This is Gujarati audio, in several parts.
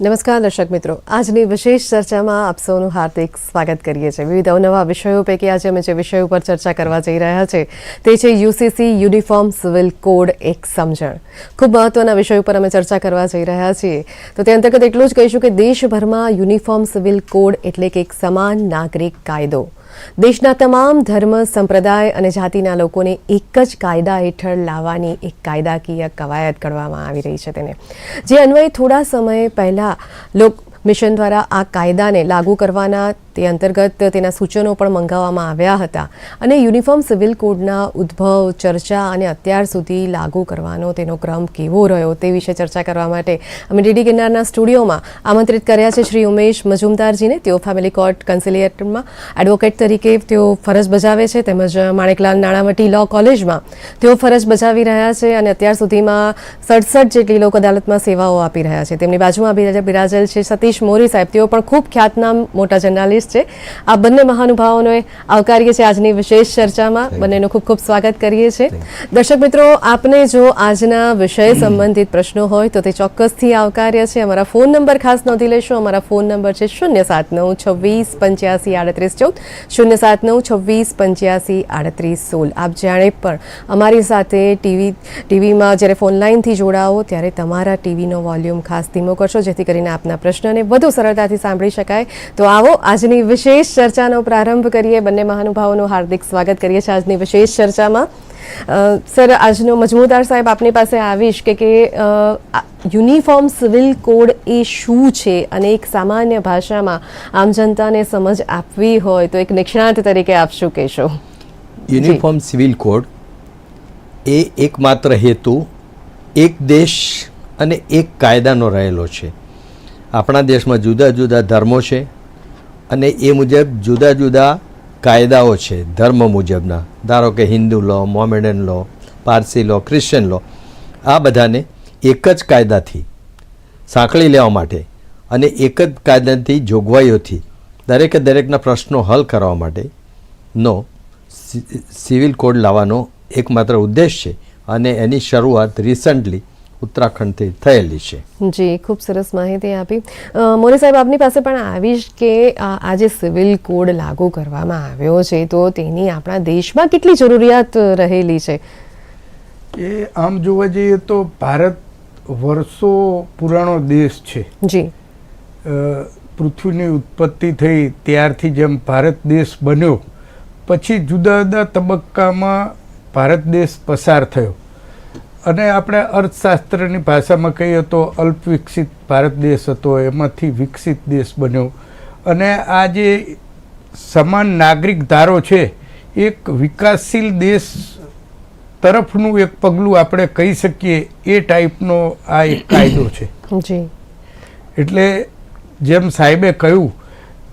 નમસ્કાર દર્શક મિત્રો. આજની વિશેષ ચર્ચામાં આપ સૌનું હાર્દિક સ્વાગત કરીએ છીએ. વિવિધ અવનવા વિષયો પૈકી આજે અમે જે વિષય ઉપર ચર્ચા કરવા જઈ રહ્યા છે, તે છે યુસીસી યુનિફોર્મ સિવિલ કોડ એક સમજણ. ખૂબ મહત્વના વિષય ઉપર અમે ચર્ચા કરવા જઈ રહ્યા છીએ. તો તે અંતર્ગત એટલું જ કહીશું કે દેશભરમાં યુનિફોર્મ સિવિલ કોડ એટલે કે એક સમાન નાગરિક કાયદો. દેશના તમામ ધર્મ, સંપ્રદાય અને જાતિના લોકોને એક જ કાયદા હેઠળ લાવવાની એક કાયદાકીય કવાયત કરવામાં આવી રહી છે તેને. જે અન્વયે થોડા સમય પહેલા લોક મિશન દ્વારા આ કાયદાને લાગુ કરવાના તે અંતર્ગત તેના સૂચનો પણ મંગાવવામાં આવ્યા હતા અને યુનિફોર્મ સિવિલ કોડના ઉદ્ભવ, ચર્ચા અને અત્યાર સુધી લાગુ કરવાનો તેનો ક્રમ કેવો રહ્યો તે વિશે ચર્ચા કરવા માટે અમે ડીડી ગિરનારના સ્ટુડિયોમાં આમંત્રિત કર્યા છે શ્રી ઉમેશ મજુમદારજીને. તેઓ ફેમિલી કોર્ટ કન્સિલિએટમાં એડવોકેટ તરીકે તેઓ ફરજ બજાવે છે તેમજ માણેકલાલ નાણાવટી લો કોલેજમાં તેઓ ફરજ બજાવી રહ્યા છે અને અત્યાર સુધીમાં સડસઠ જેટલી લોક અદાલતમાં સેવાઓ આપી રહ્યા છે. તેમની બાજુમાં બિરાજ- બિરાજેલ છે સતીશ મોરી સાહેબ તેઓ પણ ખૂબ ખ્યાતનામ મોટા જર્નાલિસ્ટ છે. આ બંને મહાનુભાવોને આવકારીએ છીએ આજની વિશેષ ચર્ચામાં. બંનેનું ખૂબ ખૂબ સ્વાગત કરીએ છીએ. દર્શક મિત્રો આપને જો આજના વિષય સંબંધિત પ્રશ્નો હોય તો તે ચોક્કસથી આવકાર્ય છે. અમારા ફોન નંબર ખાસ નોંધી લેશો. અમારા ફોન નંબર છે શૂન્ય સાત નવ છવ્વીસ પંચ્યાસી આડત્રીસ ચૌદ. શૂન્ય સાત નવ છવ્વીસ પંચ્યાસી આડત્રીસ સોળ. આપ જાણે પણ અમારી સાથે ટીવી ટીવીમાં જ્યારે ફોન લાઈનથી જોડાઓ ત્યારે તમારા ટીવીનો વોલ્યુમ ખાસ ધીમો કરશો જેથી કરીને આપના પ્રશ્નને વધુ સરળતાથી સાંભળી શકાય. તો આવો આજની વિશેષ ચર્ચાનો પ્રારંભ કરીએ. બંને મહાનુભાવોનું હાર્દિક સ્વાગત કરીએ છીએ આજની વિશેષ ચર્ચામાં. સર, આજનો મજમુદાર સાહેબ આપની પાસે આવીશ કે કે યુનિફોર્મ સિવિલ કોડ એ શું છે? અને એક સામાન્ય ભાષામાં આમ જનતાને સમજ આપવી હોય તો એક નિષ્ણાત તરીકે આપ શું કહેશો? યુનિફોર્મ સિવિલ કોડ એ એકમાત્ર હેતુ એક દેશ અને એક કાયદાનો રહેલો છે. આપણા દેશમાં જુદા જુદા ધર્મો છે અને એ મુજબ જુદા જુદા કાયદાઓ છે, ધર્મ મુજબના. ધારો કે Hindu law, Mohammedan law, Parsi law Christian law, આ બધાને એક જ કાયદાથી સાંકળી લેવા માટે અને એક જ કાયદાથી જોગવાઈઓથી દરેકે દરેકના પ્રશ્નો હલ કરવા માટેનો સિવિલ કોડ લાવવાનો એકમાત્ર ઉદ્દેશ છે. અને એની શરૂઆત રિસન્ટલી ઉત્તરાખંડથી થયેલી છે. જી ખૂબ સરસ માહિતી આપી. મોરી સાહેબ આપની પાસે પણ આવીશ કે આ આ જે સિવિલ કોડ લાગુ કરવામાં આવ્યો છે તો તેની આપણા દેશમાં કેટલી જરૂરિયાત રહેલી છે? એ આમ જોવા જઈએ તો ભારત વર્ષો પુરાણો દેશ છે. જી. પૃથ્વીની ઉત્પત્તિ થઈ ત્યારથી જેમ ભારત દેશ બન્યો પછી જુદા જુદા તબક્કામાં ભારત દેશ પસાર થયો. અને આપણે અર્થશાસ્ત્રની ભાષામાં કહીએ તો અલ્પ વિકસિત ભારત દેશ હતો એમાંથી વિકસિત દેશ બન્યો. અને આ જે સમાન નાગરિક ધારો છે એક વિકાસશીલ દેશ તરફનું એક પગલું આપણે કહી શકીએ એ ટાઈપનો આ એક કાયદો છે. જી. એટલે જેમ સાહેબે કહ્યું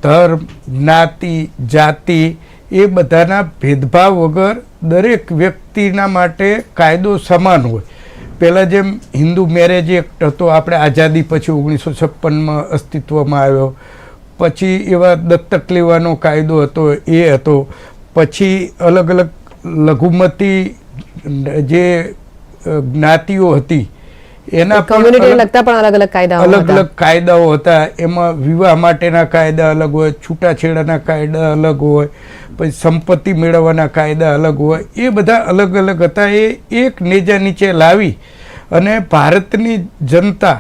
ધર્મ જ્ઞાતિ જાતિ એ બધાના ભેદભાવ વગર દરેક વ્યક્તિના માટે કાયદો સમાન હોય. પહેલાં જેમ હિન્દુ મેરેજ એક્ટ હતો, આપણે આઝાદી પછી ઓગણીસો છપ્પનમાં અસ્તિત્વમાં આવ્યો. પછી એવા દત્તક લેવાનો કાયદો હતો, એ હતો. પછી અલગ અલગ લઘુમતી જે જ્ઞાતિઓ હતી એના કોમ્યુનિટીને લગતા પણ અલગ અલગ કાયદાઓ અલગ અલગ કાયદાઓ હતા. એમાં વિવાહ માટેના કાયદા અલગ હોય છૂટાછેડાના કાયદા અલગ હોય પછી સંપત્તિ મેળવવાના કાયદા અલગ હોય. એ બધા અલગ અલગ હતા. એ એક નેજા નીચે લાવી અને ભારતની જનતા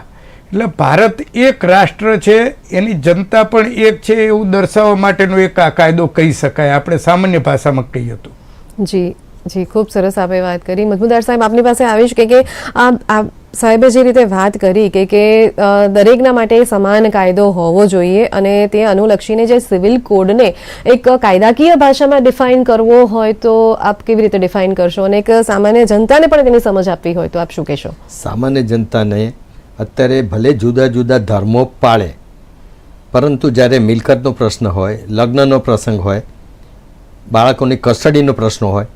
એટલે ભારત એક રાષ્ટ્ર છે એની જનતા પણ એક છે એવું દર્શાવવા માટેનો એક આ કાયદો કહી શકાય. આપણે સામાન્ય ભાષામાં કહીએ તો. જી જી ખૂબ સરસ આપે વાત કરી. મજમુદાર સાહેબ આપની પાસે આવીશ કે આ સાહેબે જે રીતે વાત કરી કે કે દરેકના માટે સમાન કાયદો હોવો જોઈએ અને તે અનુલક્ષીને જે સિવિલ કોડને એક કાયદાકીય ભાષામાં ડિફાઇન કરવો હોય તો આપ કેવી રીતે ડિફાઇન કરશો અને એક સામાન્ય જનતાને પણ તેની સમજ આપવી હોય તો આપ શું કહેશો? સામાન્ય જનતાને અત્યારે ભલે જુદા જુદા ધર્મો પાળે, પરંતુ જ્યારે મિલકતનો પ્રશ્ન હોય, લગ્નનો પ્રસંગ હોય, બાળકોની કસ્ટડીનો પ્રશ્ન હોય,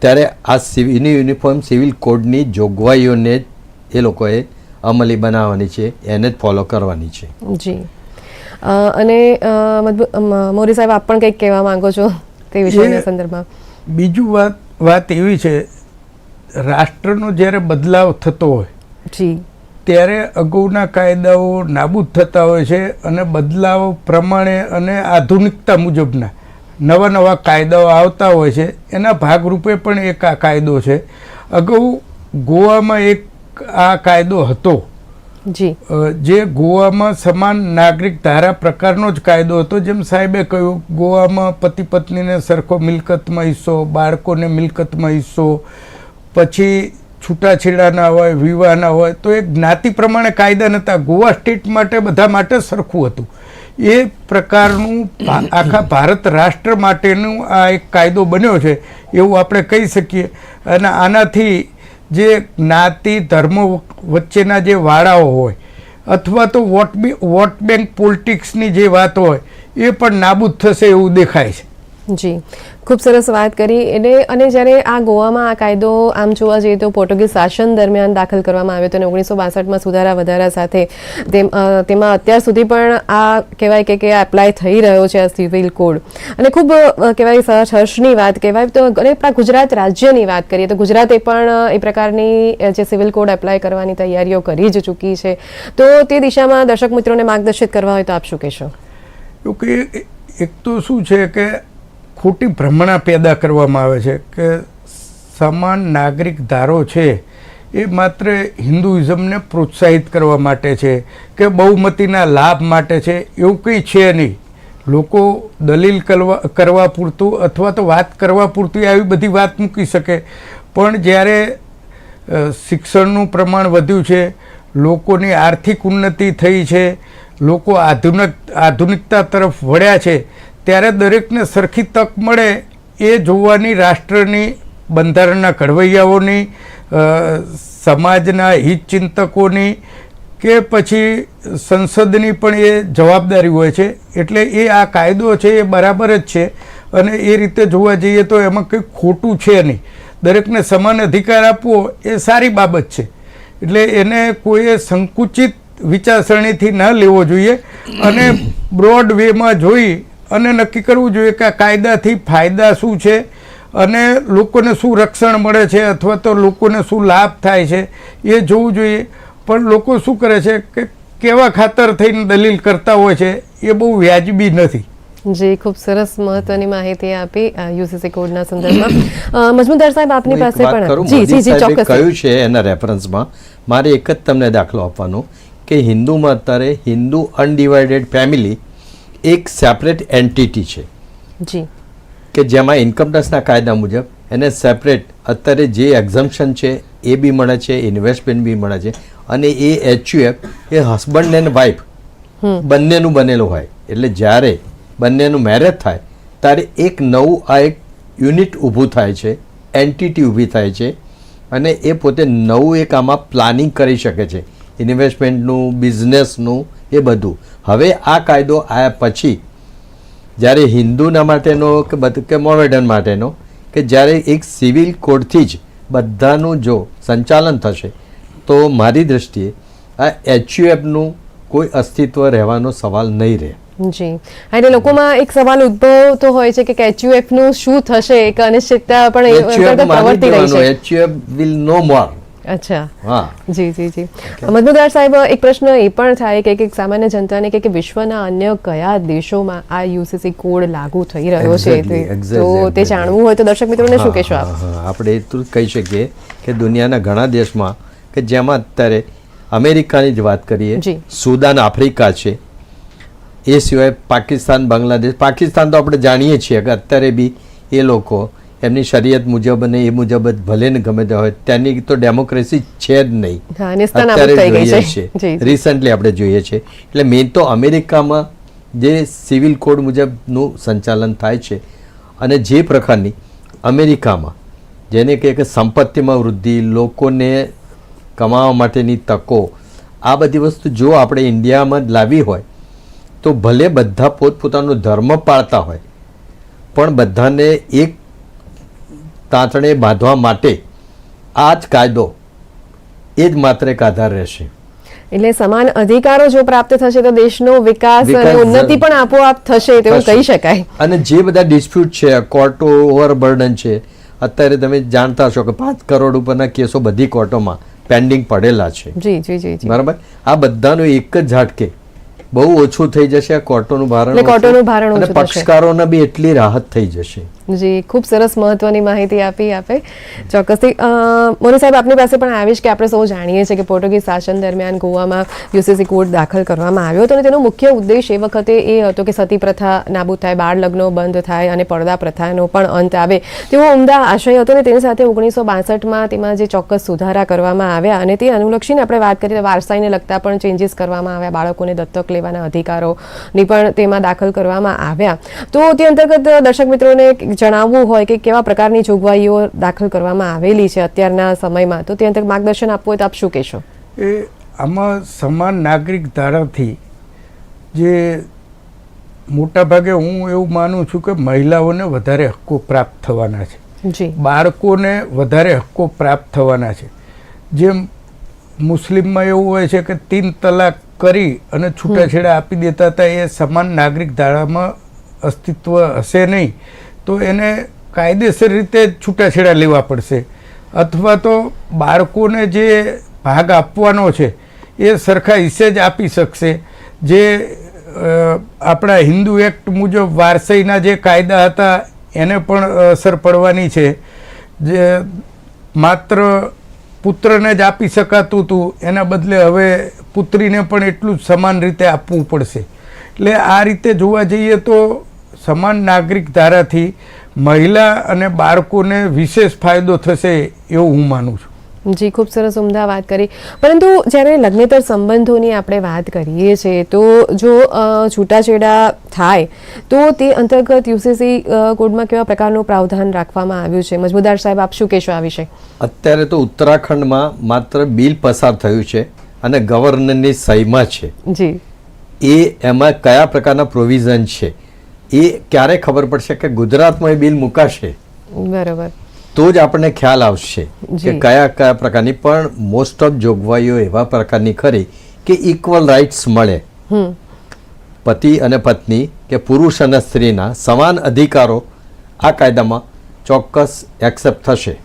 ત્યારે આ સિવિલ યુનિફોર્મ સિવિલ કોડની જોગવાઈઓને એ લોકોએ અમલી બનાવવાની છે એને જ ફોલો કરવાની છે. જી. અને મોરી સાહેબ આપ પણ કંઈક કહેવા માંગો છો તે વિષયના સંદર્ભમાં? બીજું વાત વાત એવી છે રાષ્ટ્રનો જ્યારે બદલાવ થતો હોય જી. ત્યારે અગાઉના કાયદાઓ નાબૂદ થતા હોય છે અને બદલાવ પ્રમાણે અને આધુનિકતા મુજબના નવા નવા કાયદાઓ આવતા હોય છે એના ભાગરૂપે પણ એક આ કાયદો છે. અગાઉ ગોવામાં એક આ કાયદો હતો. જી. જે ગોવામાં સમાન નાગરિક ધારા પ્રકારનો જ કાયદો હતો જેમ સાહેબે કહ્યું ગોવામાં પતિ પત્નીને સરખો મિલકતમાં હિસ્સો બાળકોને મિલકતમાં હિસ્સો પછી છૂટાછેડાના હોય વિવાહના હોય તો એ જ્ઞાતિ પ્રમાણે કાયદા નહોતા ગોવા સ્ટેટ માટે બધા માટે સરખું હતું. એ પ્રકારનું આખા ભારત રાષ્ટ્ર માટેનું આ એક કાયદો બન્યો છે એવું આપણે કહી શકીએ. અને આનાથી જે જ્ઞાતિ, ધર્મો વચ્ચેના જે વાડાઓ હોય, અથવા તો વોટ વોટ બેંક પોલિટિક્સની જે વાત હોય, એ પણ નાબૂદ થશે એવું દેખાય છે. જી. ખૂબ સરસ વાત કરી. એટલે અને જ્યારે આ ગોવામાં આ કાયદો આમ જોવા જઈએ તો પોર્ટુગીઝ શાસન દરમિયાન દાખલ કરવામાં આવ્યો હતો અને ઓગણીસો બાસઠમાં સુધારા વધારા સાથે તેમ અત્યાર સુધી પણ આ કહેવાય કે કે એપ્લાય થઈ રહ્યો છે આ સિવિલ કોડ. અને ખૂબ કહેવાય હર્ષની વાત કહેવાય. તો અને ગુજરાત રાજ્યની વાત કરીએ તો ગુજરાતે પણ એ પ્રકારની જે સિવિલ કોડ એપ્લાય કરવાની તૈયારીઓ કરી જ ચૂકી છે. તો તે દિશામાં દર્શક મિત્રોને માર્ગદર્શિત કરવા હોય તો આપ શું કહેશો? એક તો શું છે કે ખોટી ભ્રમણા પેદા કરવામાં આવે છે કે સમાન નાગરિક ધારો છે, એ માત્ર હિન્દુઇઝમને પ્રોત્સાહિત કરવા માટે છે કે બહુમતીના લાભ માટે છે, એવું કંઈ છે નહીં. લોકો દલીલ કરવા કરવા પૂરતું અથવા તો વાત કરવા પૂરતી આવી બધી વાત મૂકી શકે. પણ જ્યારે શિક્ષણનું પ્રમાણ વધ્યું છે, લોકોની આર્થિક ઉન્નતિ થઈ છે, લોકો આધુનિક, આધુનિકતા તરફ વળ્યા છે ત્યારે દરેકને સરખી તક મળે એ જોવાની રાષ્ટ્રની બંધારણના ઘડવૈયાઓની સમાજના હિતચિંતકોની કે પછી સંસદની પણ એ જવાબદારી હોય છે. એટલે એ આ કાયદો છે એ બરાબર જ છે અને એ રીતે જોવા જઈએ તો એમાં કંઈ ખોટું છે નહીં. દરેકને સમાન અધિકાર આપવો એ સારી બાબત છે. એટલે એને કોઈએ સંકુચિત વિચારસરણીથી ન લેવો જોઈએ અને બ્રોડ વેમાં જોઈ અને નક્કી કરવું જોઈએ કે આ કાયદાથી ફાયદા શું છે અને લોકોને શું રક્ષણ મળે છે અથવા તો લોકોને શું લાભ થાય છે એ જોવું જોઈએ. પણ લોકો શું કરે છે કે કેવા ખાતર થઈને દલીલ કરતા હોય છે એ બહુ વ્યાજબી નથી. જી ખૂબ સરસ મહત્વની માહિતી આપી યુસીસી કોડના સંદર્ભમાં. મજમુદાર સાહેબ આપની પાસે પણ જી જી જી ચોક્કસ. કહ્યું છે એના રેફરન્સમાં મારે એક જ તમને દાખલો આપવાનો કે હિન્દુમાં અત્યારે હિન્દુ અનડિવાઇડેડ ફેમિલી એક સેપરેટ એન્ટિટી છે. જી. કે જેમાં ઇન્કમટેક્સના કાયદા મુજબ એને સેપરેટ અત્યારે જે એક્ઝમ્પશન છે એ બી મળે છે ઇન્વેસ્ટમેન્ટ બી મળે છે અને એ એચયુએફ એ હસબન્ડ એન્ડ વાઇફ બંનેનું બનેલું હોય. એટલે જ્યારે બંનેનું મેરેજ થાય ત્યારે એક નવું આ એક યુનિટ ઊભું થાય છે એન્ટિટી ઊભી થાય છે અને એ પોતે નવું એક આમાં પ્લાનિંગ કરી શકે છે. ઇન્વેસ્ટમેન્ટનું બિઝનેસનું એ બધું. હવે આ કાયદો આવ્યા પછી જ્યારે હિન્દુના માટેનો કે બધું કે મોમેડન માટેનો કે જ્યારે એક સિવિલ કોડથી જ બધાનું જો સંચાલન થશે તો મારી દૃષ્ટિએ આ એચયુએફનું કોઈ અસ્તિત્વ રહેવાનો સવાલ નહીં રહે. જી. એટલે લોકોમાં એક સવાલ ઉદ્ભવતો હોય છે કે એચયુએફનું શું થશે? એક અનિશ્ચિતતા પણ પ્રવર્તી રહી છે. HUF will no more. અચ્છા. હા જી જી જી. મધુદાર સાહેબ એક પ્રશ્ન એ પણ થાય કે એક સામાન્ય જનતાને કે વિશ્વના અન્ય કયા દેશોમાં આ યુસીસી કોડ લાગુ થઈ રહ્યો છે તે- તો જાણવું હોય તો દર્શક મિત્રોને શું કહેશો આપ. આપણે એટલું કહી શકીએ કે દુનિયાના ઘણા દેશમાં કે જેમાં અત્યારે અમેરિકાની જ વાત કરીએ સુદાન આફ્રિકા છે. એ સિવાય પાકિસ્તાન બાંગ્લાદેશ. પાકિસ્તાન તો આપણે જાણીએ છીએ કે અત્યારે બી એ લોકો એમની શરીયત મુજબ અને એ મુજબ જ ભલે ને ગમે તે હોય તેની તો ડેમોક્રેસી છે જ નહીં. અત્યારે જોઈએ છે. રિસન્ટલી આપણે જોઈએ છે. એટલે મેઇન તો અમેરિકામાં જે સિવિલ કોડ મુજબનું સંચાલન થાય છે અને જે પ્રકારની અમેરિકામાં જેને કહે કે સંપત્તિમાં વૃદ્ધિ લોકોને કમાવા માટેની તકો આ બધી વસ્તુ જો આપણે ઇન્ડિયામાં લાવી હોય તો ભલે બધા પોતપોતાનો ધર્મ પાળતા હોય પણ બધાને એક તાંતણે બાંધવા માટે આ જ કાયદો એ જ માત્ર એક આધાર રહેશે. એટલે સમાન અધિકારો જો પ્રાપ્ત થશે તો દેશનો વિકાસ અને ઉન્નતિ પણ આપોઆપ થશે તેવું કહી શકાય. અને જે બધા ડિસ્પ્યુટ છે કોર્ટો ઓવરબર્ડન છે અત્યારે તમે જાણતા હશો કે પાંચ કરોડ ઉપરના કેસો બધી કોર્ટોમાં પેન્ડિંગ પડેલા છે. જી જી જી બરાબર? આ બધાનું એક જ ઝાટકે બહુ ઓછું થઈ જશે આ કોર્ટોનું ભારણ કોર્ટોનું. ભારણ અને પક્ષકારોને બી એટલી રાહત થઈ જશે. જી, ખૂબ સરસ મહત્વની માહિતી આપી આપે. ચોક્કસથી મોરી સાહેબ, આપની પાસે પણ આવીશ કે આપણે સૌ જાણીએ છીએ કે પોર્ટુગીઝ શાસન દરમિયાન ગોવામાં યુસીસી કોડ દાખલ કરવામાં આવ્યો હતો અને તેનો મુખ્ય ઉદ્દેશ એ વખતે એ હતો કે સતી પ્રથા નાબૂદ થાય, બાળ લગ્નો બંધ થાય અને પડદા પ્રથાનો પણ અંત આવે. તેવો ઉમદા આશય હતો અને તેની સાથે ઓગણીસો બાસઠમાં તેમાં જે ચોક્કસ સુધારા કરવામાં આવ્યા અને તે અનુલક્ષીને આપણે વાત કરીએ તો વારસાઈને લગતા પણ ચેન્જીસ કરવામાં આવ્યા, બાળકોને દત્તક લેવાના અધિકારોની પણ તેમાં દાખલ કરવામાં આવ્યા. તો તે અંતર્ગત દર્શક મિત્રોને જણાવવું હોય કે કેવા પ્રકારની જોગવાઈઓ દાખલ કરવામાં આવેલી છે અત્યારના સમયમાં તો તે અંતર્ગત માર્ગદર્શન આપવું હોય તો આપ શું કહેશો? એ આમાં સમાન નાગરિક ધારાથી જે મોટાભાગે હું એવું માનું છું કે મહિલાઓને વધારે હક્કો પ્રાપ્ત થવાના છે. બાળકોને વધારે હક્કો પ્રાપ્ત થવાના છે. જેમ મુસ્લિમમાં એવું હોય છે કે તીન તલાક કરી અને છૂટાછેડા આપી દેતા હતા એ સમાન નાગરિક ધારામાં અસ્તિત્વ હશે નહીં. તો એને કાયદેસર રીતે છૂટાછેડા લેવા પડશે. અથવા તો બાળકોને જે ભાગ આપવાનો છે, એ સરખા હિસ્સે જ આપી શકશે. જે આપણા હિન્દુ એક્ટ મુજબ વારસાઈના જે કાયદા હતા, એને પણ અસર પડવાની છે. જે માત્ર પુત્રને જ આપી શકાતું હતું એના બદલે હવે પુત્રીને પણ એટલું જ સમાન રીતે આપવું પડશે. એટલે આ રીતે જોવા જઈએ તો સમાન નાગરિક ધારાથી મહિલા અને બાળકોને વિશેષ ફાયદો થશે એવું હું માનું છું. જી ખૂબ સરસ ઉમદા વાત કરી. પરંતુ જ્યારે લગ્નેતર સંબંધોની આપણે વાત કરીએ છીએ તો જો છૂટાછેડા થાય તો તે અંતર્ગત યુસીસી કોડમાં કેવા પ્રકારનું પ્રાવધાન રાખવામાં આવ્યું છે? મજમુદાર સાહેબ આપ શું કહેશો આ વિશે? અત્યારે તો ઉત્તરાખંડમાં માત્ર બિલ પસાર થયું છે અને ગવર્નરની સહીમાં છે. જી. એ એમાં કયા પ્રકારના પ્રોવિઝન છે? એ ક્યારે ખબર પડશે કે ગુજરાતમાં એ બિલ મુકાશે? બરાબર. તો જ આપણને ખ્યાલ આવશે કે કયા કયા પ્રકારની પણ મોસ્ટ ઓફ જોગવાઈઓ એવા પ્રકારની ખરી કે ઇક્વલ રાઇટ્સ મળે. હમ. પતિ અને પત્ની કે પુરુષ અને સ્ત્રીના સમાન અધિકારો આ કાયદામાં ચોક્કસ એક્સેપ્ટ થશે.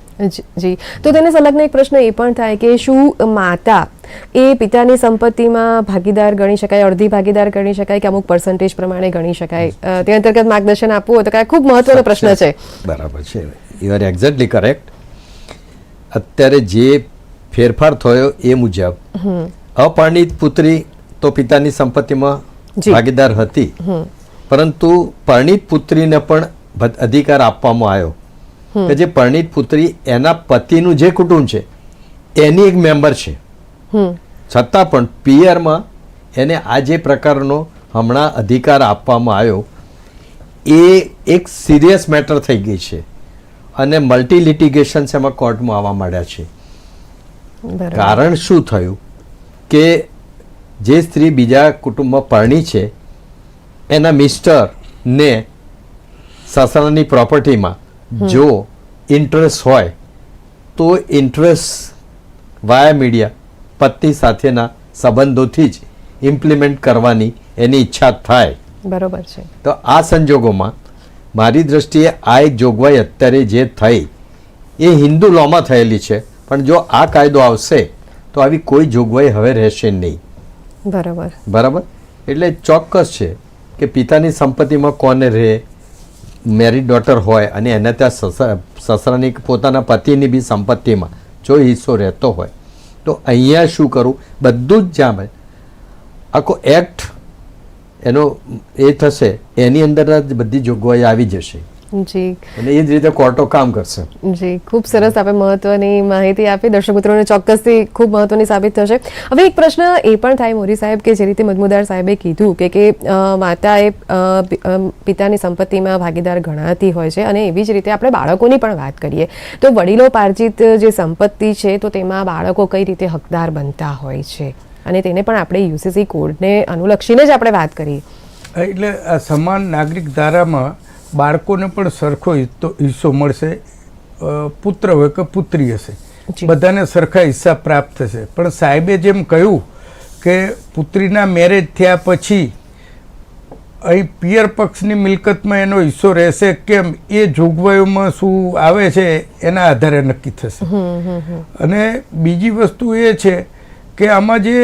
જી. તો તેને સંલગ્ન એક પ્રશ્ન એ પણ થાય કે શું માતા એ પિતાની સંપત્તિમાં ભાગીદાર ગણી શકાય અડધી ભાગીદાર ગણી શકાય કે અમુક પર્સન્ટેજ પ્રમાણે ગણી શકાય. તે અંતર્ગત માર્ગદર્શન આપવું હોય તો કાંઈ ખૂબ મહત્વનો પ્રશ્ન છે. બરાબર છે. યુ આર એક્ઝેક્ટલી કરેક્ટ અત્યારે જે ફેરફાર થયો એ મુજબ અપરિણિત પુત્રી તો પિતાની સંપત્તિમાં. ભાગીદાર હતી. પરંતુ પરિણિત પુત્રીને પણ અધિકાર આપવામાં આવ્યો. કે જે પરિણિત પુત્રી એના પતિનું જે કુટુંબ છે એની એક મેમ્બર છે. છતાં પણ પિયરમાં એને આ જે પ્રકારનો હમણાં અધિકાર આપવામાં આવ્યો એ એક સિરિયસ મેટર થઈ ગઈ છે અને મલ્ટી લિટિગેશન્સ એમાં કોર્ટમાં આવવા માંડ્યા છે. કારણ શું થયું કે જે સ્ત્રી બીજા કુટુંબમાં પરણી છે એના મિસ્ટરને સસરાની પ્રોપર્ટીમાં જો ઇન્ટરેસ્ટ હોય તો ઇન્ટરેસ્ટ વાયા મીડિયા પત્ની સાથેના સંબંધોથી જ ઇમ્પ્લિમેન્ટ કરવાની એની ઈચ્છા થાય. બરોબર છે. તો આ સંજોગોમાં મારી દ્રષ્ટિએ આ એક જોગવાઈ અત્યારે જે થઈ એ હિન્દુ લોમાં થયેલી છે. પણ જો આ કાયદો આવશે તો આવી કોઈ જોગવાઈ હવે રહેશે નહીં. બરાબર. બરાબર? એટલે ચોક્કસ છે કે પિતાની સંપત્તિમાં કોને રહે મેરિડ ડોટર હોય અને એને ત્યાં સસરા સસરાની પોતાના પતિની બી સંપત્તિમાં જો હિસ્સો રહેતો હોય તો અહીંયા શું કરવું બધું જ જામે. આખો એક્ટ એનો એ થશે, એની અંદર બધી જોગવાઈ આવી જશે. જી. અને એ જ રીતે કોર્ટો કામ કરશે. જી ખૂબ સરસ આપે મહત્વની માહિતી આપી. દર્શક મિત્રોને ચોક્કસથી ખૂબ મહત્વની સાબિત થશે. હવે એક પ્રશ્ન એ પણ થાય મોરી સાહેબ કે જે રીતે મજમુદાર સાહેબે કીધું કે કે અ, માતા એ અ, પિ- અમ, પિતાની સંપત્તિમાં ભાગીદાર ગણાતી હોય છે અને એવી જ રીતે આપણે બાળકોની પણ વાત કરીએ. તો વડીલો પાર્જિત જે સંપત્તિ છે તો તેમાં બાળકો કઈ રીતે હકદાર બનતા હોય છે? અને તેને પણ આપણે યુસીસી કોડને અનુલક્ષીને જ આપણે વાત કરીએ. એટલે સમાન નાગરિક ધારામાં બાળકોને પણ સરખો હિસ્સો મળશે. પુત્ર હોય કે પુત્રી હશે. બધાને સરખા હિસ્સા પ્રાપ્ત થશે. પણ સાહેબે જેમ કહ્યું કે પુત્રીના મેરેજ થયા પછી અહીં પિયર પક્ષની મિલકતમાં એનો હિસ્સો રહેશે કેમ? એ જોગવાઈઓમાં શું આવે છે એના આધારે નક્કી થશે. અને બીજી વસ્તુ એ છે કે આમાં જે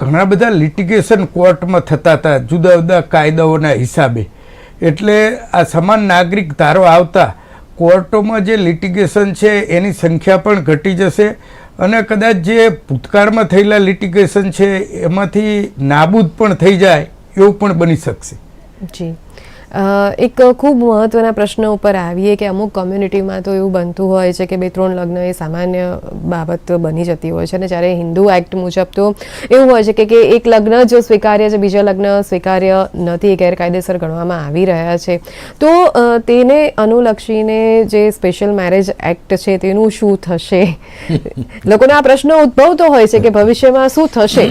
ઘણા બધા લિટિગેશન કોર્ટમાં થતા હતા જુદા જુદા કાયદાઓના હિસાબે. એટલે આ સમાન નાગરિક ધારો આવતા, કોર્ટોમાં જે લિટિગેશન છે એની સંખ્યા પણ ઘટી જશે અને કદાચ જે ભૂતકાળમાં થયેલા લિટિગેશન છે, એમાંથી નાબૂદ પણ થઈ જાય એવું પણ બની શકશે. જી. એક ખૂબ મહત્વના પ્રશ્ન ઉપર આવીએ કે અમુક કોમ્યુનિટીમાં તો એવું બનતું હોય છે કે બે ત્રણ લગ્ન એ સામાન્ય બાબત બની જતી હોય છે અને જ્યારે હિન્દુ એક્ટ મુજબ તો એવું હોય છે કે કે એક લગ્ન જો સ્વીકાર્ય છે બીજા લગ્ન સ્વીકાર્ય નથી ગેરકાયદેસર ગણવામાં આવી રહ્યા છે. તો તેને અનુલક્ષીને જે સ્પેશિયલ મેરેજ એક્ટ છે તેનું શું થશે? લોકોને આ પ્રશ્ન ઉદ્ભવતો હોય છે કે ભવિષ્યમાં શું થશે?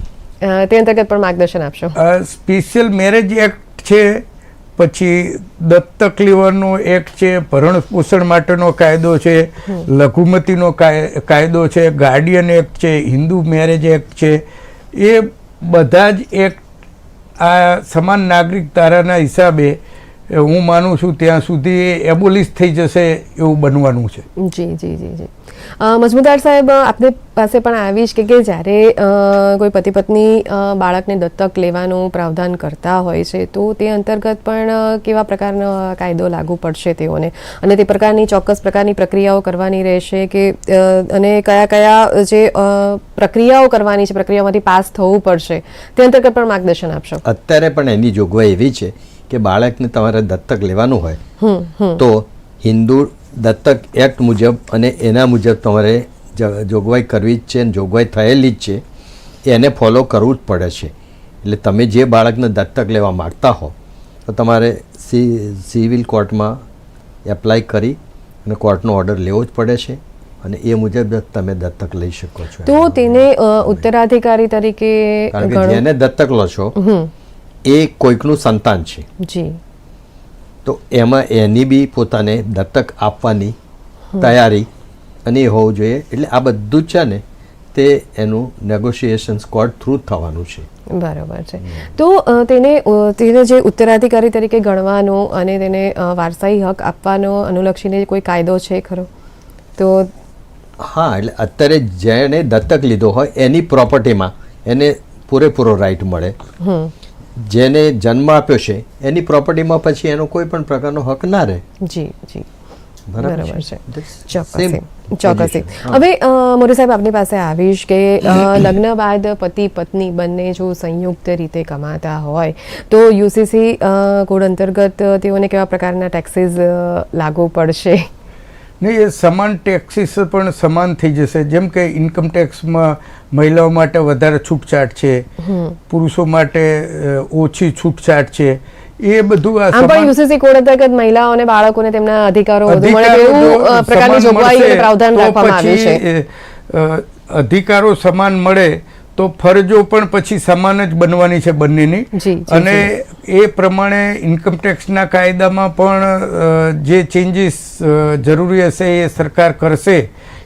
તે અંતર્ગત પણ માર્ગદર્શન આપશો. સ્પેશિયલ મેરેજ એક્ટ છે પછી દત્તક લેવાનો એક છે ભરણ પોષણ માટેનો કાયદો છે લઘુમતીનો કાયદો છે ગાર્ડિયન એક્ટ છે હિન્દુ મેરેજ એક્ટ છે. એ બધા જ એક્ટ આ સમાન નાગરિક ધારાના હિસાબે હું માનું છું ત્યાં સુધી એબોલિશ થઈ જશે એવું બનવાનું છે. જી જી જી જી. મજમુદાર સાહેબ આપની પાસે પણ આવીશ કે કે જ્યારે કોઈ પતિ પત્ની બાળકને દત્તક લેવાનું પ્રાવધાન કરતા હોય છે તો તે અંતર્ગત પણ કેવા પ્રકારનો કાયદો લાગુ પડશે તેઓને? અને તે પ્રકારની ચોક્કસ પ્રકારની પ્રક્રિયાઓ કરવાની રહેશે કે અને કયા કયા જે પ્રક્રિયાઓ કરવાની છે પ્રક્રિયામાંથી પાસ થવું પડશે તે અંતર્ગત પણ માર્ગદર્શન આપશો. અત્યારે પણ એની જોગવાઈ એવી છે કે બાળકને તમારે દત્તક લેવાનું હોય તો હિન્દુ દત્તક એક્ટ મુજબ અને એના મુજબ તમારે જોગવાઈ કરવી જ છે અને જોગવાઈ થયેલી જ છે એને ફોલો કરવું જ પડે છે. એટલે તમે જે બાળકને દત્તક લેવા માગતા હો તો તમારે સી સિવિલ કોર્ટમાં એપ્લાય કરી અને કોર્ટનો ઓર્ડર લેવો જ પડે છે અને એ મુજબ તમે દત્તક લઈ શકો છો. તો તેને ઉત્તરાધિકારી તરીકે જેને દત્તક લો છો એ કોઈકનું સંતાન છે. જી. તો એમાં એની બી પોતાને દત્તક આપવાની તૈયારી અને એ હોવું જોઈએ. એટલે આ બધું જ છે ને તે એનું નેગોશિએશન સ્કોડ થ્રુ થવાનું છે. બરાબર છે. તો તેને તેને જે ઉત્તરાધિકારી તરીકે ગણવાનો અને તેને વારસાઈ હક આપવાનો અનુલક્ષીને કોઈ કાયદો છે ખરો? તો હા એટલે અત્યારે જેણે દત્તક લીધો હોય એની પ્રોપર્ટીમાં એને પૂરેપૂરો રાઈટ મળે. જેને જન્મ આપ્યો છે એની પ્રોપર્ટીમાં પછી એનો કોઈ પણ પ્રકારનો હક ના રહે. જી જી. બરાબર છે? ચોક્કસ. હા. હવે મોરુ સાહેબ આપની પાસે આવીશ કે લગ્ન બાદ પતિ પત્ની બંને જો સંયુક્ત રીતે કમાતા હોય તો યુસીસી કોડ અંતર્ગત તેઓને કેવા પ્રકારના ટેક્સીસ લાગુ પડશે? ને એ સમાન ટેક્સીસ પણ સમાન થઈ જશે. જેમ કે ઇન્કમ ટેક્સમાં મહિલાઓ માટે વધારે છૂટછાટ છે પુરુષો માટે ઓછી છૂટછાટ છે. એ બધું આ પણ યુસીસી કોડ અંતર્ગત મહિલાઓને બાળકોને તેમના અધિકારો વધુ મળે એવું પ્રકારની જોગવાઈ અને પ્રાવધાન રાખવામાં આવ્યું છે. પછી, એ, અ, અધિકારો સમાન મળે તો ફરજો પણ પછી સમાન જ બનવાની છે બંનેની. અને એ પ્રમાણે ઇન્કમટેક્સના કાયદામાં પણ જે ચેન્જીસ જરૂરી હશે એ સરકાર કરશે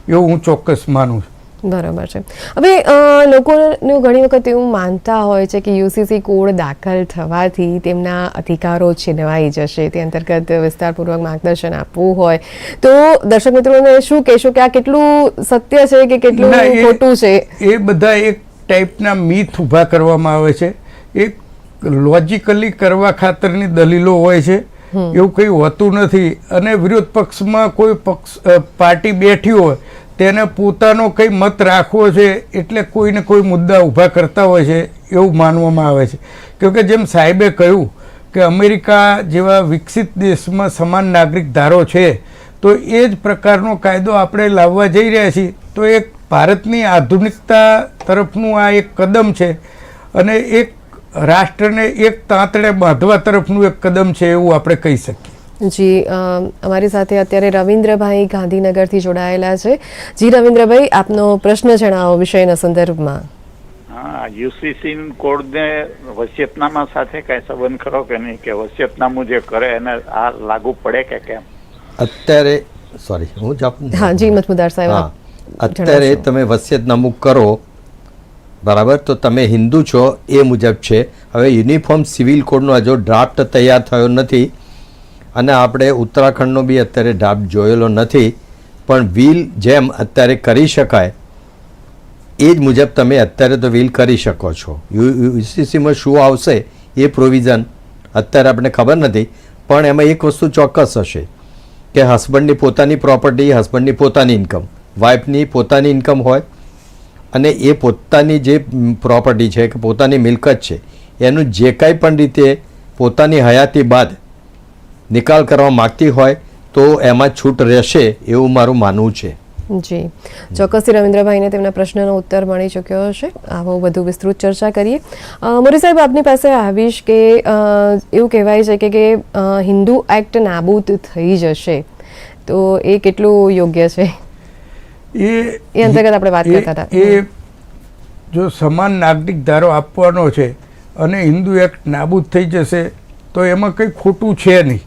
એવું હું ચોક્કસ માનું છું. બરાબર છે. હવે લોકોનું ઘણી વખત એવું માનતા હોય છે કે યુસીસી કોડ દાખલ થવાથી તેમના અધિકારો છીનવાઈ જશે. તે અંતર્ગત વિસ્તારપૂર્વક માર્ગદર્શન આપવું હોય. તો દર્શક મિત્રોને શું કહેશો કે આ કેટલું સત્ય છે કે કેટલું ખોટું છે? એ બધા એક ટાઈપના મીથ ઊભા કરવામાં આવે છે. એક લોજિકલી કરવા ખાતરની દલીલો હોય છે. એવું કંઈ હોતું નથી. અને વિરોધ પક્ષમાં કોઈ પક્ષ પાર્ટી બેઠી હોય તેને પોતાનો કંઈ મત રાખવો છે એટલે કોઈને કોઈ મુદ્દા ઊભા કરતા હોય છે એવું માનવામાં આવે છે. કેમકે જેમ સાહેબે કહ્યું કે અમેરિકા જેવા વિકસિત દેશમાં સમાન નાગરિક ધારો છે તો એ જ પ્રકારનો કાયદો આપણે લાવવા જઈ રહ્યા છીએ તો એક ભારતની આધુનિકતા તરફનું આ એક કદમ છે અને એક રાષ્ટ્રને એક તાંતડે બાંધવા તરફનું એક કદમ છે એવું આપણે કહી શકીએ. જી અમારી સાથે અત્યારે રવિન્દ્રભાઈ ગાંધીનગરથી જોડાયેલા છે. જી રવિન્દ્રભાઈ આપનો પ્રશ્ન જણાવો વિષયના સંદર્ભમાં. હા યુસીસી કોડને વસિયતનામા સાથે કઈ સંબંધ ખરો કે નહીં? કે વસિયતનામું જે કરે એને આ લાગુ પડે કે કેમ? અત્યારે સોરી હું જવાબ હા જી મજમુદાર સાહેબ અત્યારે. તમે વસિયતનામું કરો બરાબર તો તમે હિન્દુ છો એ મુજબ છે હવે યુનિફોર્મ સિવિલ કોડનો હજુ ડ્રાફ્ટ તૈયાર થયો નથી અને આપણે ઉત્તરાખંડનો બી અત્યારે ડ્રાફ્ટ જોયેલો નથી પણ વ્હીલ જેમ અત્યારે કરી શકાય એ જ મુજબ તમે અત્યારે તો વ્હીલ કરી શકો છો યુસીસીમાં શું આવશે એ પ્રોવિઝન અત્યારે આપણે ખબર નથી પણ એમાં એક વસ્તુ ચોક્કસ હશે કે હસબન્ડની પોતાની પ્રોપર્ટી હસબન્ડની પોતાની ઇન્કમ વાઇફની પોતાની ઇન્કમ હોય અને એ પોતાની જે પ્રોપર્ટી છે કે પોતાની મિલકત છે, એનું જે કાંઈ પણ રીતે પોતાની હયાતી બાદ નિકાલ કરવા માગતી હોય તો એમાં છૂટ રહેશે એવું મારું માનવું છે. જી. ચોક્કસથી રવિન્દ્રભાઈને તેમના પ્રશ્નનો ઉત્તર મળી ચૂક્યો હશે. આવો વધુ વિસ્તૃત ચર્ચા કરીએ. મોરી સાહેબ, આપની પાસે આવીશ કે એવું કહેવાય છે કે કે હિન્દુ એક્ટ નાબૂદ થઈ જશે. તો એ કેટલું યોગ્ય છે? એ એ અંતર્ગત આપણે વાત કરતા હતા. એ જો સમાન નાગરિક ધારો આપવાનો છે અને હિન્દુ એક્ટ નાબૂદ થઈ જશે તો એમાં કંઈ ખોટું છે નહીં.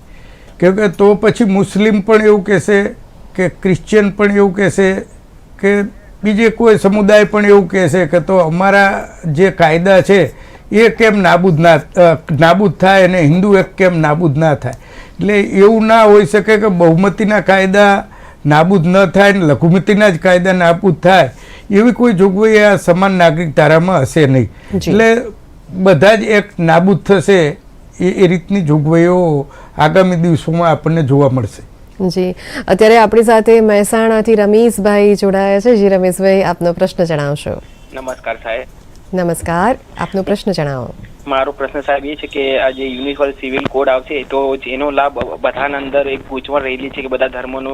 કેમ કે તો પછી મુસ્લિમ પણ એવું કહેશે કે ક્રિશ્ચિયન પણ એવું કહેશે કે બીજે કોઈ સમુદાય પણ એવું કહેશે કે તો અમારા જે કાયદા છે એ કેમ નાબૂદ ના નાબૂદ થાય અને હિન્દુ એક્ટ કેમ નાબૂદ ના થાય. એટલે એવું ના હોઈ શકે કે બહુમતીના કાયદા નાબૂદ ન થાય ને લઘુમતીના જ કાયદા નાબૂદ થાય એવી કોઈ જોગવાઈ આ સમાન નાગરિક ધારામાં હશે નહીં. એટલે બધા જ એક નાબૂદ થશે એ એ રીતની જોગવાઈઓ આગામી દિવસોમાં આપણને જોવા મળશે. જી. અત્યારે આપણી સાથે મહેસાણાથી રમેશભાઈ જોડાયા છે. જી રમેશભાઈ આપનો પ્રશ્ન જણાવશો. નમસ્કાર સાહેબ. નમસ્કાર. આપનો પ્રશ્ન જણાવો. મારો પ્રશ્ન સાહેબ એ છે કે આ જે યુનિવર્સલ સિવિલ કોડ આવશે તો એનો લાભ બધાના અંદર એક ગૂંચવણ રહેલી છે કે બધા ધર્મનો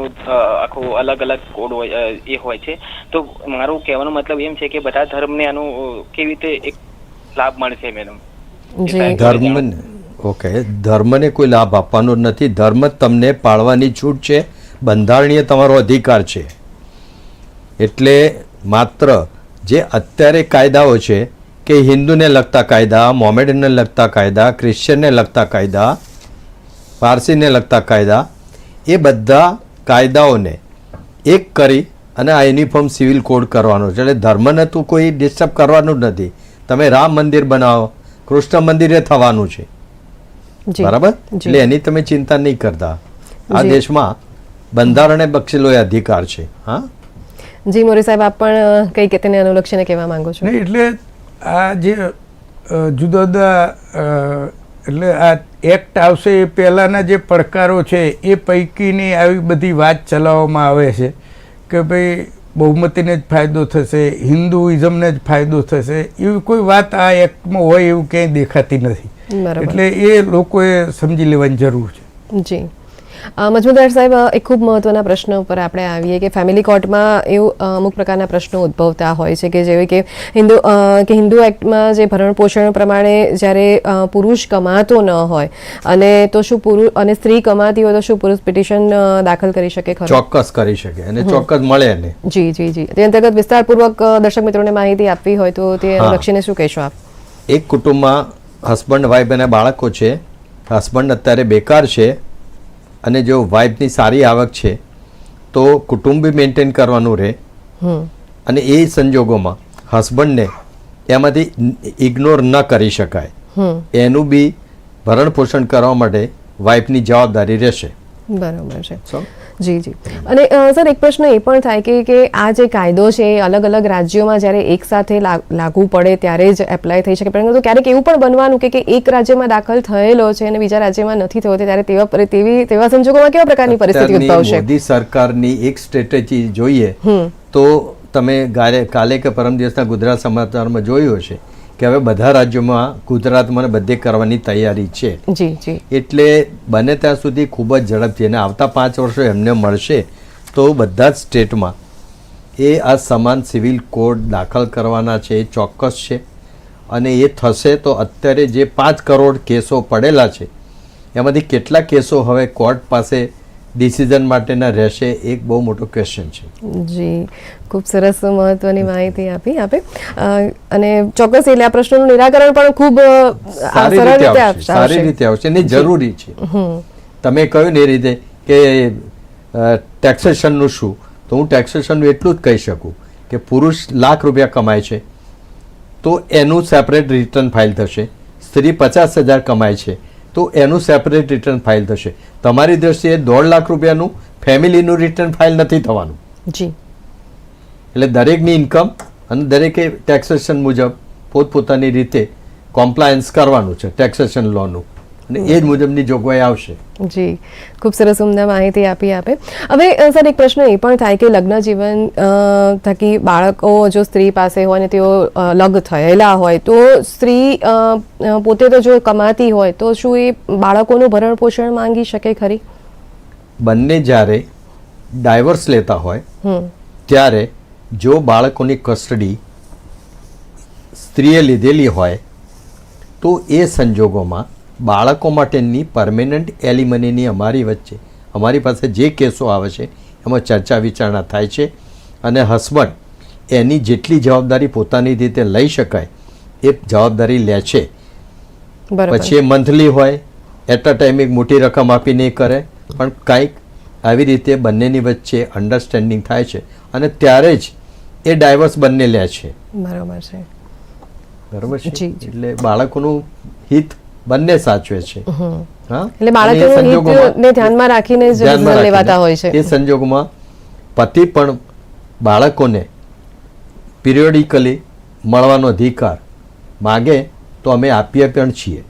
આખો અલગ અલગ કોડ હોય એ હોય છે. તો મારું કહેવાનો મતલબ એમ છે કે બધા ધર્મને આનો કેવી રીતે એક લાભ મળશે મેડમ જી. ધર્મ ઓકે. ધર્મને કોઈ લાભ આપવાનો નથી. ધર્મ તમને પાળવાની છૂટ છે. બંધારણીય તમારો અધિકાર છે. એટલે માત્ર જે અત્યારે કાયદાઓ છે કે હિન્દુને લગતા કાયદા મોમેડનને લગતા કાયદા ક્રિશ્ચિયનને લગતા કાયદા પારસીને લગતા કાયદા એ બધા કાયદાઓને એક કરી અને આ યુનિફોર્મ સિવિલ કોડ કરવાનો છે. એટલે ધર્મને તું કોઈ ડિસ્ટર્બ કરવાનું જ નથી. તમે રામ મંદિર બનાવો કૃષ્ણ મંદિરે થવાનું છે. બરાબર? એટલે એની તમે ચિંતા નહીં કરતા. આ. દેશમાં બંધારણે બક્ષેલો એ અધિકાર છે. હા? જી મોરી સાહેબ આપ પણ કઈ કંઈક તેને અનુલક્ષીને કહેવા માંગો છો? નહીં એટલે આ જે જુદા જુદા એટલે આ એક્ટ આવશે એ પહેલાંના જે પડકારો છે એ પૈકીની આવી બધી વાત ચલાવવામાં આવે છે કે ભાઈ બહુમતીને જ ફાયદો થશે હિન્દુઇઝમને જ ફાયદો થશે એવી કોઈ વાત આ એક્ટમાં હોય એવું ક્યાંય દેખાતી નથી. બરાબર. એટલે એ લોકોએ સમજી લેવાની જરૂર છે. જી. મજમુદાર સાહેબ એક ખૂબ મહત્વના પ્રશ્ન ઉપર આપણે આવીએ કે ફેમિલી કોર્ટમાં એવું અમુક પ્રકારના પ્રશ્નો ઉદ્ભવતા હોય છે કે જેવી કે હિન્દુ કે હિન્દુ એક્ટમાં જે ભરણ પોષણ પ્રમાણે જ્યારે પુરુષ કમાતો ન હોય અને તો શું પુરુષ અને સ્ત્રી કમાતી હોય તો શું પુરુષ પિટિશન દાખલ કરી શકે ખરો? ચોક્કસ કરી શકે અને ચોક્કસ મળે ને જી જી જી. તે અંતર્ગત વિસ્તારપૂર્વક દર્શક મિત્રોને માહિતી આપવી હોય તો તે લક્ષીને શું કહેશો આપ? એક કુટુંબમાં હસબન્ડ વાઈફ અને બાળકો છે. હસબન્ડ અત્યારે બેકાર છે. અને જો વાઈફની સારી આવક છે તો કુટુંબ બી મેન્ટેન કરવાનું રહે. અને એ સંજોગોમાં હસબન્ડને એમાંથી ઇગ્નોર ન કરી શકાય. એનું બી ભરણ પોષણ કરવા માટે વાઈફની જવાબદારી રહેશે. બરોબર છે. જી જી. અને સર એક પ્રશ્ન એ પણ થાય કે કે આ જે કાયદો છે એ અલગ અલગ રાજ્યોમાં જ્યારે એક સાથે લાગુ પડે ત્યારે જ એપ્લાય થઈ શકે. પરંતુ ક્યારેક એવું પણ બનવાનું કે કે એક રાજ્યમાં દાખલ થયેલો છે અને બીજા રાજ્યમાં નથી થયો ત્યારે તેવા તેવી તેવા સંજોગોમાં કેવા પ્રકારની પરિસ્થિતિ ઉદ્ભવશે? મોદી સરકારની એક સ્ટ્રેટેજી જોઈએ તો તમે કાલે કે પરમ દિવસના ગુજરાત સમાચારમાં જોયું હશે. કે હવે બધા રાજ્યોમાં ગુજરાતમાં ને બધે કરવાની તૈયારી છે. જી જી. એટલે બને ત્યાં સુધી ખૂબ જ ઝડપથી અને આવતા પાંચ વર્ષો એમને મળશે તો બધા જ સ્ટેટમાં એ આ સમાન સિવિલ કોડ દાખલ કરવાના છે એ ચોક્કસ છે. અને એ થશે તો અત્યારે જે પાંચ કરોડ કેસો પડેલા છે એમાંથી કેટલા કેસો હવે કોર્ટ પાસે ડિસિઝન માટેના રહેશે એક બહુ મોટો ક્વેશ્ચન છે. જી ખૂબ સરસ મહત્વની માહિતી આપી આપે. અને ચોક્કસ એટલે આ પ્રશ્નનું નિરાકરણ પણ ખૂબ સારી રીતે આવશે સારી રીતે આવશે ને જરૂરી છે. તમે કહ્યું ને એ રીતે કે ટેક્સેશનનું શું? તો હું ટેક્સેશનનું એટલું જ કહી શકું કે પુરુષ લાખ રૂપિયા કમાય છે તો એનું સેપરેટ રિટર્ન ફાઇલ થશે. સ્ત્રી પચાસ હજાર કમાય છે તો એનું સેપરેટ રિટર્ન ફાઇલ થશે. તમારી દ્રષ્ટિએ દોઢ લાખ રૂપિયાનું ફેમિલીનું રિટર્ન ફાઇલ નથી થવાનું. જી. એટલે દરેકની ઇન્કમ અને દરેકે ટેક્સેશન મુજબ પોતપોતાની રીતે કોમ્પ્લાયન્સ કરવાનું છે ટેક્સેશન લોનું અને એ જ મુજબની જોગવાઈ આવશે. જી. ખૂબ સરસ ઉમદા માહિતી આપી આપે. હવે સર એક પ્રશ્ન એ પણ થાય કે લગ્ન જીવન થકી બાળકો જો સ્ત્રી પાસે હોય ને તેઓ લગ થયેલા હોય તો સ્ત્રી પોતે તો જો કમાતી હોય તો શું એ બાળકોનું ભરણ પોષણ માંગી શકે ખરી? બંને જ્યારે ડાયવર્સ લેતા હોય ત્યારે જો બાળકોની કસ્ટડી સ્ત્રીએ લીધેલી હોય તો એ સંજોગોમાં બાળકો માટેની પરમેનન્ટ એલિમનીની અમારી વચ્ચે અમારી પાસે જે કેસો આવે છે એમાં ચર્ચા વિચારણા થાય છે અને હસબન્ડ એની જેટલી જવાબદારી પોતાની રીતે લઈ શકાય એ જવાબદારી લે છે. પછી એ મંથલી હોય એટ અ ટાઈમ એક મોટી રકમ આપીને કરે પણ કાંઈક આવી રીતે બંનેની વચ્ચે અન્ડરસ્ટેન્ડિંગ થાય છે અને ત્યારે જ એ ડાયવર્સ બંને લે છે. બરાબર છે. બરાબર છે. એટલે બાળકોનું હિત બંને સાચવે છે. એટલે બાળકોનું ધ્યાનમાં રાખીને જ લેવાતા હોય છે. એ સંજોગોમાં પતિ પણ બાળકોને પિરિયોડિકલી મળવાનો અધિકાર માગે તો અમે આપીએ પણ છીએ.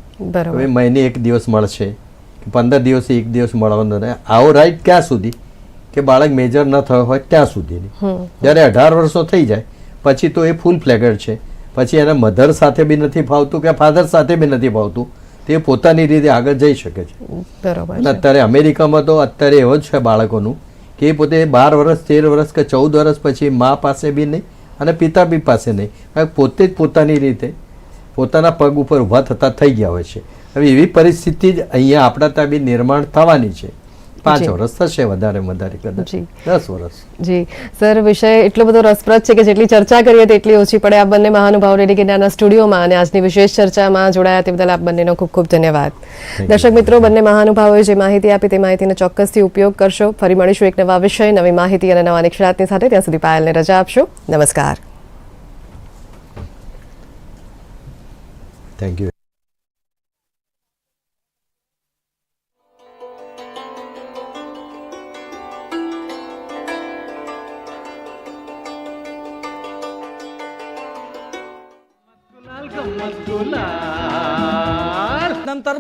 હવે મહિને એક દિવસ મળશે પંદર દિવસે એક દિવસ મળવાનો આવો રાઈટ ક્યાં સુધી? કે બાળક મેજર ન થયો હોય ત્યાં સુધીની. જ્યારે અઢાર વર્ષનો થઈ જાય પછી તો એ ફૂલ ફ્લેગર છે. પછી એના મધર સાથે બી નથી ફાવતું કે ફાધર સાથે બી નથી ફાવતું. તે પોતાની રીતે આગળ જઈ શકે છે. બરાબર અત્યારે અમેરિકામાં તો અત્યારે એવો જ છે બાળકોનું કે પોતે બાર વર્ષ તેર વર્ષ કે ચૌદ વર્ષ પછી મા પાસે બી નહીં અને પિતા બી પાસે નહીં. પોતે જ પોતાની રીતે પોતાના પગ ઉપર ઊભા થતા થઈ ગયા હોય છે. હવે એવી પરિસ્થિતિ જ અહીંયા આપણા ત્યાં બી નિર્માણ થવાની છે. પાંચ વર્ષ થશે વધારે વધારે કદાચ. દસ વર્ષ જી. સર વિષય એટલો બધો રસપ્રદ છે કે જેટલી ચર્ચા કરીએ તેટલી ઓછી પડે. આ બંને મહાનુભાવ ડેડિકેટના સ્ટુડિયોમાં અને આજની વિશેષ ચર્ચામાં જોડાયા તે બદલ આપ બંનેનો ખૂબ ખૂબ ધન્યવાદ. દર્શક મિત્રો બંને મહાનુભાવોએ જે માહિતી આપી તે માહિતીનો ચોક્કસથી ઉપયોગ કરશો. ફરી મળીશું એક નવા વિષય નવી માહિતી અને નવા નિષ્ણાતની સાથે. ત્યાં સુધી પાયલને રજા આપશો. નમસ્કાર. થેન્ક યુ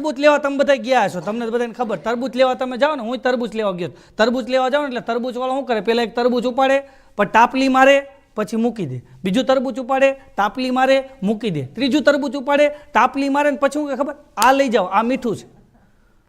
તરબૂચ લેવા તમે બધા ગયા છો? તમને બધાને ખબર, તરબૂચ લેવા તમે જાઓ ને, હું તરબૂચ લેવા ગયો. તરબૂચ લેવા જાઓ ને એટલે તરબૂચ વાળો શું કરે? પહેલાં એક તરબૂચ ઉપાડે પણ ટાપલી મારે, પછી મૂકી દે. બીજું તરબૂચ ઉપાડે, ટાપલી મારે, મૂકી દે. ત્રીજું તરબૂચ ઉપાડે, ટાપલી મારે ને પછી હું કે ખબર? આ લઈ જાઓ, આ મીઠું છે.